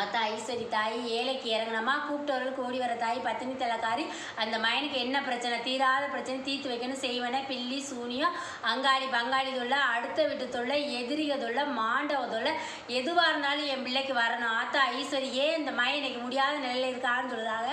ஆத்தா ஐஸ்வரி தாய் ஏழைக்கு இறங்கினமா கூப்பிட்டவர்களுக்கு ஓடி வர தாய் பத்தினி தலைக்காரி அந்த மயனுக்கு என்ன பிரச்சனை? தீராத பிரச்சனை தீர்த்து வைக்கணும் செய்வன பில்லி சூனியம் அங்காளி பங்காளி தொல்லை அடுத்த வீட்டு தொல்லை எதிரிக தொல்லை மாண்டவ தொல்லை எதுவாக இருந்தாலும் என் பிள்ளைக்கு வரணும். ஆத்தா ஐஸ்வரி ஏன் இந்த மயன் இன்னைக்கு முடியாத நிலையில் இருக்கான்னு சொல்லுறாங்க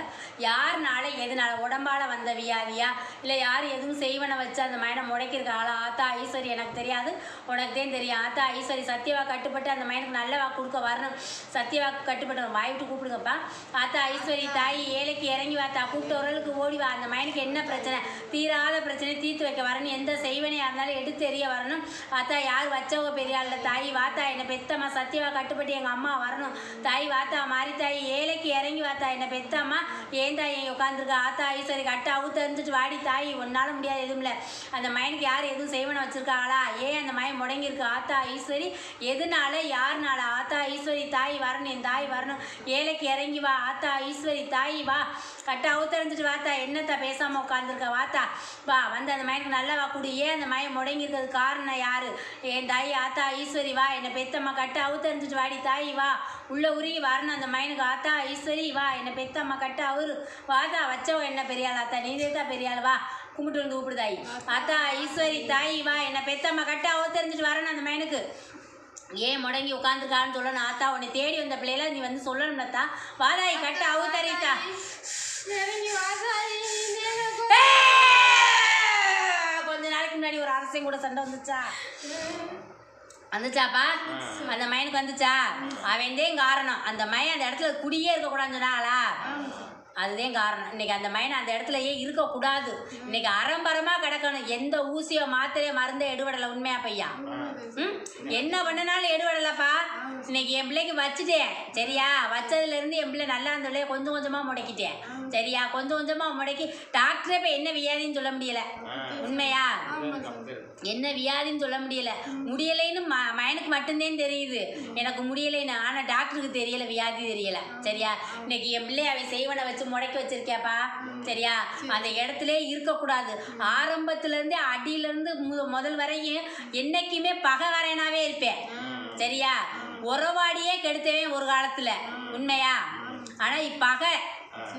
யாருனால எதுனால? உடம்பால் வந்த வியாதியா? இல்லை யார் எதுவும் செய்வனை வச்சு அந்த மயனை முடக்கியிருக்காங்களா ஆத்தா ஐஸ்வரி எனக்கு தெரியாது. உனக்கு தான் தெரியும். ஆத்தா ஐஸ்வரி சத்தியவா கட்டுப்பட்டு அந்த மயனுக்கு நல்ல வாக்கு கொடுக்க வரணும். சத்தியவாக்கு கட்டுப்பட்டு வாய் விட்டு கூப்பிடுங்கப்பா. ஆத்தா ஐஸ்வரி தாய் ஏழைக்கு இறங்கி வாத்தா கூப்பிட்டவர்களுக்கு ஓடி வா. அந்த மயனுக்கு என்ன பிரச்சனை? தீராத பிரச்சனை தீர்த்து வைக்க வரணும். எந்த செய்வனையாக இருந்தாலும் எடுத்து தெரிய வரணும். பார்த்தா யார் வச்சவங்க பெரிய ஆள் தாய் வாத்தா என்னை பெத்தம்மா சத்தியமாக கட்டுப்பட்டு எங்கள் அம்மா வரணும். தாய் வாத்தா மாறி தாய் ஏழைக்கு இறங்கி வாத்தா என்னை பெத்தம்மா. ஏன் தாய் இங்கே உட்காந்துருக்கா ஆத்தா ஐஸ்வரி கட்ட அவுத்து இருந்துட்டு வாடி தாய். ஒன்றாலும் முடியாது எதுவும் இல்லை. அந்த மயனுக்கு யார் எதுவும் செய்வனை வச்சுருக்காளா? ஏன் அந்த மயன் முடங்கியிருக்கு? ஆத்தா ஐஸ்வரி எதனால யாருனால? ஆத்தா ஈஸ்வரி தாய் வரணும் என் தாய் வரணும். ஏழைக்கு இறங்கி வா ஆத்தா ஈஸ்வரி தாய் வா. கட்டா அவுத்தறிஞ்சிட்டு வாத்தா என்னத்தா பேசாமல் உட்காந்துருக்க வாத்தா? வா வந்து அந்த மயனுக்கு நல்லா வா குடி. ஏன் அந்த மயம் முடங்கியிருக்கிறது காரணம் யாரு? என் தாய் ஆத்தா ஈஸ்வரி வா. என்னை பெத்தம்மா கட்ட அவுத்தறிஞ்சிட்டு வாடி தாய் வா. உள்ளே உருகி வரணும் அந்த மயனுக்கு ஆத்தா ஈஸ்வரி வா. என்னை பெத்தம்மா கட்ட அவரு வாதா வச்சவ என்ன பெரியாள் ஆத்தா? நீதே தான் பெரியாள் வா. கும்பிட்டு வந்து கூப்பிடு தாய். ஆத்தா ஈஸ்வரி தாய் வா. என்னை பெத்தம்மா கட்ட அவுத்தறிஞ்சிட்டு வரணும் அந்த மயனுக்கு. ஏன் முடங்கி உட்காந்துருக்கான்னு சொல்லணும் ஆத்தா உன்னை தேடி வந்த பிள்ளைல நீ வந்து சொல்லணும்லத்தா வாதாய் கட்ட நேரம் கொஞ்ச நாளைக்கு முன்னாடி ஒரு அரசையும் கூட சண்டை வந்துச்சா? வந்துச்சாப்பா? அந்த மயனுக்கு வந்துச்சா? அவன் தான் காரணம். அந்த மயன் அந்த இடத்துல குடியே இருக்கக்கூடாதுன்னு சொன்னாங்களா அதுதான் காரணம். இன்னைக்கு அந்த மயன் அந்த இடத்துலயே இருக்கக்கூடாது. இன்னைக்கு அரம்பரமா கிடக்கணும். எந்த ஊசியோ மாத்திரையோ மருந்தோ எடுபடலை உண்மையா பையா? ம்? என்ன பண்ணனாலும் எடுபடலப்பா இன்னைக்கு என் பிள்ளைக்கு வச்சுட்டேன் சரியா? வச்சதுல இருந்து என் பிள்ளை நல்லா இருந்த பிள்ளைய கொஞ்சம் கொஞ்சமா முடக்கிட்டேன் சரியா? கொஞ்சம் கொஞ்சமா முடக்கி டாக்டரே இப்போ என்ன வியாதின்னு சொல்ல முடியல. உண்மையா? என்ன வியாதின்னு சொல்ல முடியல. முடியலைன்னு ம மயனுக்கு மட்டும்தான் தெரியுது. எனக்கு முடியலைன்னு. ஆனால் டாக்டருக்கு தெரியல வியாதி தெரியல. சரியா? இன்னைக்கு என் பிள்ளை அவன் செய்வனை வச்சு முடக்கி வச்சிருக்கியாப்பா? சரியா? அந்த இடத்துல இருக்கக்கூடாது. ஆரம்பத்துலேருந்தே அடியிலேருந்து முதல் வரையும் என்னைக்குமே பகைவரனாவே இருப்பேன். சரியா? உறவாடியே கெடுத்தவே ஒரு காலத்தில். உண்மையா? ஆனால் இப்பகை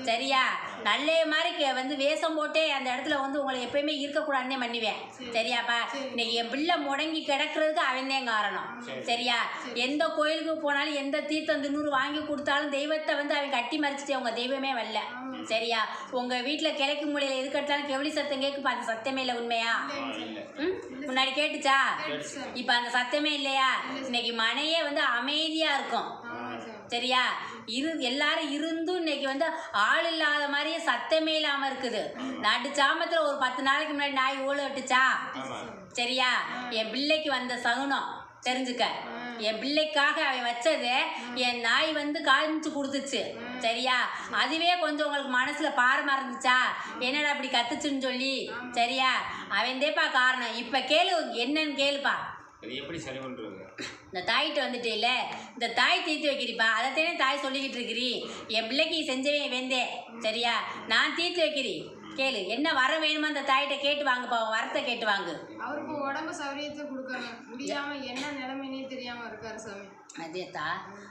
சரியா? நல்ல மாதிரி வந்து வேஷம் போட்டே அந்த இடத்துல வந்து உங்களை எப்பயுமே இருக்கக்கூடாதுன்னே பண்ணுவேன் சரியாப்பா? இன்னைக்கு என் பிள்ளை முடங்கி கிடக்கிறதுக்கு அவன்தான் காரணம். சரியா? எந்த கோயிலுக்கு போனாலும் எந்த தீர்த்தம் தின்னூறு வாங்கி கொடுத்தாலும் தெய்வத்தை வந்து அவன் கட்டி மறைச்சிட்டே உங்க தெய்வமே வரல. சரியா? உங்க வீட்டில் கிழக்கு மூலையில் எது கட்டாலும் கெவளி சத்தம் கேட்கும் அந்த சத்தமே இல்லை உண்மையா? முன்னாடி கேட்டுச்சா. இப்போ அந்த சத்தமே இல்லையா? இன்னைக்கு மனையே வந்து அமைதியா இருக்கும். சரியா? இரு எல்லாரும் இருந்தும் இன்னைக்கு வந்து ஆள் இல்லாத மாதிரியே சத்தமே இல்லாம இருக்குது. நடு சாமத்துல ஒரு பத்து நாளைக்கு முன்னாடி நாய் ஓலை விட்டுச்சா? சரியா? என் பிள்ளைக்கு வந்த சகுனம். தெரிஞ்சுக்க. என் பிள்ளைக்காக அவன் வச்சது என் நாய் வந்து காமிச்சு கொடுத்துச்சு. சரியா? அதுவே கொஞ்சம் உங்களுக்கு மனசுல பாரமா இருந்துச்சா? என்னடா அப்படி கத்துச்சுன்னு சொல்லி? சரியா? அவன் தேப்பா காரணம். இப்ப கேளு என்னன்னு கேளுப்பா. அது எப்படி சரி பண்றது? இந்த தாய்கிட்ட வந்துட்டேல இந்த தாய் தீர்த்து வைக்கிறீப்பா. அதைத்தானே தாய் சொல்லிக்கிட்டு இருக்கிறீ. என் பிள்ளைக்கு செஞ்சவன் வெந்தே. சரியா? நான் தீர்த்து வைக்கிறீ கேளு என்ன வர வேணுமோ அந்த தாயிட்ட கேட்டு வாங்குப்பா. உன் வரத்தை கேட்டு வாங்கு. அவருக்கு உடம்பு சௌரியத்தை கொடுக்கணும். முடியாம என்ன நிலைமைனே தெரியாம இருக்காரு சாமி. அதேத்தா.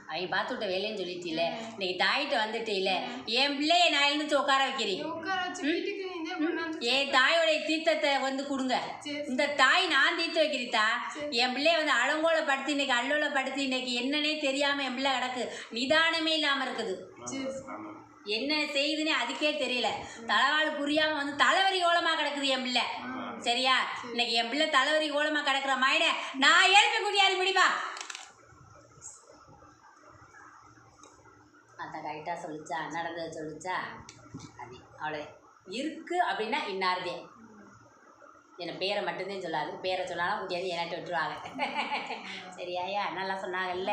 அவன் பார்த்து விட்ட வேலைன்னு சொல்லிட்டீல இன்னைக்கு தாயிட்ட வந்துட்டீல என் பிள்ளைய நான் எழுந்துச்சு உட்கார வைக்கிறீ நீ உட்கார வச்சு என் தாயோடைய தீர்த்தத்தை வந்து கொடுங்க. இந்த தாய் நான் தீர்த்து வைக்கிறீத்தா என் பிள்ளைய வந்து அலங்கோல படுத்தி இன்னைக்கு அல்லோல படுத்தி இன்னைக்கு என்னன்னே தெரியாம என் பிள்ளை கிடக்கு. நிதானமே இல்லாம இருக்குது. என்ன செய்யுதுன்னே அதுக்கே தெரியல. தலைவாழ் புரியாம வந்து தலைவரி கோலமா கிடக்குது என் பிள்ளை. சரியா? இன்னைக்கு என் பிள்ளை தலைவரி கோலமா கிடக்குற மாயிட நான் எழுப்பி குடியாது முடிப்பா அந்த கரெக்டாக சொல்லிச்சா நடந்ததை சொல்லிச்சா. அது அவ்வளோ இருக்குது அப்படின்னா இன்னார்தே. என்னை பேரை மட்டும்தான் சொல்லாது. பேரை சொன்னாலும் முடியாது என்னாட்டு விட்டுருவாங்க. சரியாயா நல்லா சொன்னாங்கல்ல?